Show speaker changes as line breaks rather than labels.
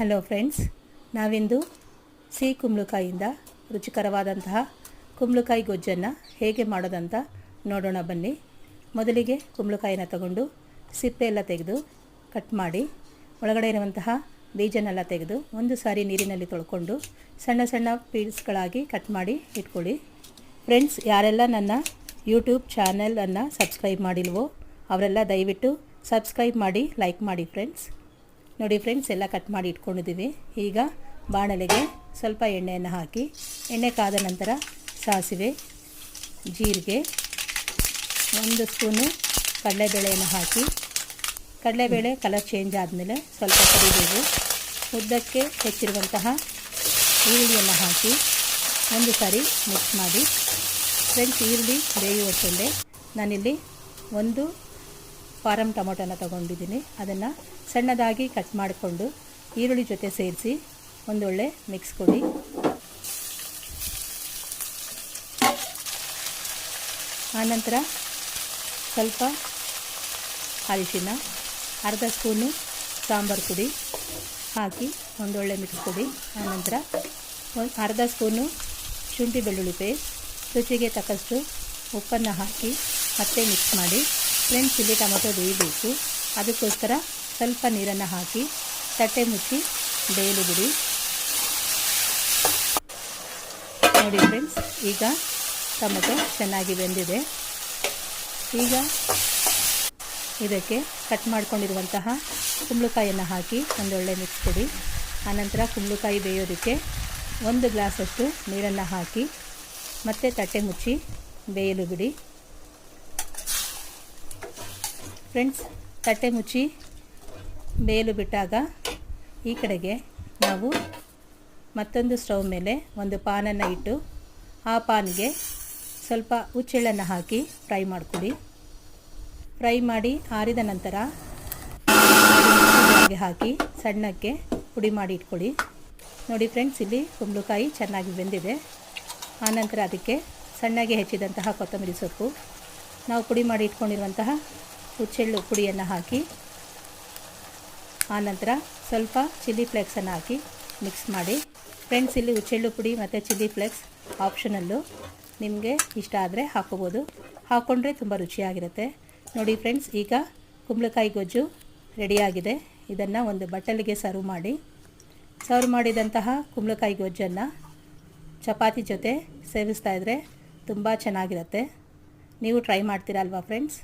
Hello friends ನಾವಿಂದು ಸಿಹಿ ಕುಂಬಳಕಾಯಿಂದ ರುಚಿಕರವಾದಂತಹ ಕುಂಬಳಕಾಯಿ ಗೊಜ್ಜನ್ನು ಹೇಗೆ ಮಾಡೋದಂತ ನೋಡೋಣ ಬನ್ನಿ. ಮೊದಲಿಗೆ ಕುಂಬಳಕಾಯಿನ ತಗೊಂಡು ಸಿಪ್ಪೆ ಎಲ್ಲ ತೆಗೆದು ಕಟ್ ಮಾಡಿ, ಒಳಗಡೆ ಇರುವಂತಹ ಬೀಜನೆಲ್ಲ ತೆಗೆದು ಒಂದು ಸಾರಿ ನೀರಿನಲ್ಲಿ ತೊಳ್ಕೊಂಡು ಸಣ್ಣ ಸಣ್ಣ ಪೀಸ್ಗಳಾಗಿ ಕಟ್ ಮಾಡಿ ಇಟ್ಕೊಳ್ಳಿ. ಫ್ರೆಂಡ್ಸ್ ಯಾರೆಲ್ಲ ನನ್ನ ಯೂಟ್ಯೂಬ್ ಚಾನೆಲನ್ನು ಸಬ್ಸ್ಕ್ರೈಬ್ ಮಾಡಿಲ್ವೋ ಅವರೆಲ್ಲ ದಯವಿಟ್ಟು ಸಬ್ಸ್ಕ್ರೈಬ್ ಮಾಡಿ, ಲೈಕ್ ಮಾಡಿ ಫ್ರೆಂಡ್ಸ್ ನೋಡಿ ಫ್ರೆಂಡ್ಸ್, ಎಲ್ಲ ಕಟ್ ಮಾಡಿ ಇಟ್ಕೊಂಡಿದ್ದೀವಿ. ಈಗ ಬಾಣಲೆಗೆ ಸ್ವಲ್ಪ ಎಣ್ಣೆಯನ್ನು ಹಾಕಿ, ಎಣ್ಣೆ ಕಾದ ನಂತರ ಸಾಸಿವೆ, ಜೀರಿಗೆ, ಒಂದು ಸ್ಪೂನು ಕಡಲೆಬೇಳೆಯನ್ನು ಹಾಕಿ, ಕಡಲೆಬೇಳೆ ಕಲರ್ ಚೇಂಜ್ ಆದಮೇಲೆ ಸ್ವಲ್ಪ ಕರಿಬೇವು, ಉದ್ದಕ್ಕೆ ಹೆಚ್ಚಿರುವಂತಹ ಈರುಳ್ಳಿಯನ್ನು ಹಾಕಿ ಒಂದು ಸಾರಿ ಮಿಕ್ಸ್ ಮಾಡಿ. ಫ್ರೆಂಡ್ಸ್, ಈರುಳ್ಳಿ ಬೇಯುವಷ್ಟೇ ನಾನಿಲ್ಲಿ ಒಂದು ಫಾರಮ್ ಟೊಮೊಟೊನ ತೊಗೊಂಡಿದ್ದೀನಿ. ಅದನ್ನು ಸಣ್ಣದಾಗಿ ಕಟ್ ಮಾಡಿಕೊಂಡು ಈರುಳ್ಳಿ ಜೊತೆ ಸೇರಿಸಿ ಒಂದೊಳ್ಳೆ ಮಿಕ್ಸ್ ಕೊಡಿ. ಆನಂತರ ಸ್ವಲ್ಪ ಅರಿಶಿನ, ಅರ್ಧ ಸ್ಪೂನು ಸಾಂಬಾರು ಪುಡಿ ಹಾಕಿ ಒಂದೊಳ್ಳೆ ಮಿಕ್ಸ್ ಕೊಡಿ. ಆನಂತರ ಒಂದು ಅರ್ಧ ಸ್ಪೂನು ಶುಂಠಿ ಬೆಳ್ಳುಳ್ಳಿ ಪೇಸ್ಟ್, ರುಚಿಗೆ ತಕ್ಕಷ್ಟು ಉಪ್ಪನ್ನು ಹಾಕಿ ಮತ್ತೆ ಮಿಕ್ಸ್ ಮಾಡಿ. ಫ್ರೆಂಡ್ಸ್ ಇಲ್ಲಿ ಟೊಮೊಟೊ ಬೇಯಬೇಕು ಅದಕ್ಕೋಸ್ಕರ ಸ್ವಲ್ಪ ನೀರನ್ನು ಹಾಕಿ, ತಟ್ಟೆ ಮುಚ್ಚಿ ಬೇಯಲು ಬಿಡಿ. ನೋಡಿ ಫ್ರೆಂಡ್ಸ್, ಈಗ ಟೊಮೆಟೊ ಚೆನ್ನಾಗಿ ಬೆಂದಿದೆ. ಈಗ ಇದಕ್ಕೆ ಕಟ್ ಮಾಡಿಕೊಂಡಿರುವಂತಹ ಕುಂಬಳಕಾಯಿಯನ್ನು ಹಾಕಿ ಒಂದೊಳ್ಳೆ ಮಿಕ್ಸ್ ಕೊಡಿ. ಆನಂತರ ಕುಂಬಳಕಾಯಿ ಬೇಯೋದಕ್ಕೆ ಒಂದು ಗ್ಲಾಸಷ್ಟು ನೀರನ್ನು ಹಾಕಿ ಮತ್ತೆ ತಟ್ಟೆ ಮುಚ್ಚಿ ಬೇಯಲು ಬಿಡಿ. ಫ್ರೆಂಡ್ಸ್, ತಟ್ಟೆ ಮುಚ್ಚಿ ಬೇಯಲು ಬಿಟ್ಟಾಗ ಈ ಕಡೆಗೆ ನಾವು ಮತ್ತೊಂದು ಸ್ಟವ್ ಮೇಲೆ ಒಂದು ಪಾನನ್ನು ಇಟ್ಟು ಆ ಪಾನ್ಗೆ ಸ್ವಲ್ಪ ಹುಚ್ಚೆಳ್ಳನ್ನು ಹಾಕಿ ಫ್ರೈ ಮಾಡಿಕೊಡಿ ಫ್ರೈ ಮಾಡಿ ಆರಿದ ನಂತರ ಹಾಕಿ ಸಣ್ಣಕ್ಕೆ ಪುಡಿ ಮಾಡಿ ಇಟ್ಕೊಳ್ಳಿ. ನೋಡಿ ಫ್ರೆಂಡ್ಸ್, ಇಲ್ಲಿ ಕುಂಬಳಕಾಯಿ ಚೆನ್ನಾಗಿ ಬೆಂದಿದೆ. ಆನಂತರ ಅದಕ್ಕೆ ಸಣ್ಣಗೆ ಹೆಚ್ಚಿದಂತಹ ಕೊತ್ತಂಬರಿ ಸೊಪ್ಪು. ನಾವು ಪುಡಿ ಮಾಡಿ ಇಟ್ಕೊಂಡಿರುವಂತಹ ಹುಚ್ಚೆಳ್ಳು ಪುಡಿಯನ್ನು ಹಾಕಿ ಆನಂತರ ಸ್ವಲ್ಪ ಚಿಲ್ಲಿ ಫ್ಲೆಕ್ಸನ್ನು ಹಾಕಿ ಮಿಕ್ಸ್ ಮಾಡಿ, ಫ್ರೆಂಡ್ಸ್ ಇಲ್ಲಿ ಹುಚ್ಚೆಳ್ಳು ಪುಡಿ ಮತ್ತು ಚಿಲ್ಲಿ ಫ್ಲೇಕ್ಸ್ ಆಪ್ಷನಲ್ಲು ನಿಮಗೆ ಇಷ್ಟ ಆದರೆ ಹಾಕೋಬೋದು ಹಾಕ್ಕೊಂಡ್ರೆ ತುಂಬ ರುಚಿಯಾಗಿರುತ್ತೆ. ನೋಡಿ ಫ್ರೆಂಡ್ಸ್, ಈಗ ಕುಂಬಳಕಾಯಿ ಗೊಜ್ಜು ರೆಡಿಯಾಗಿದೆ. ಇದನ್ನು ಒಂದು ಬಟ್ಟಲಿಗೆ ಸರ್ವ್ ಮಾಡಿ, ಸರ್ವ್ ಮಾಡಿದಂತಹ ಕುಂಬಳಕಾಯಿ ಗೊಜ್ಜನ್ನು ಚಪಾತಿ ಜೊತೆ ಸೇವಿಸ್ತಾ ಇದ್ದರೆ ತುಂಬ ಚೆನ್ನಾಗಿರುತ್ತೆ. ನೀವು ಟ್ರೈ ಮಾಡ್ತೀರಾ ಅಲ್ವಾ ಫ್ರೆಂಡ್ಸ್?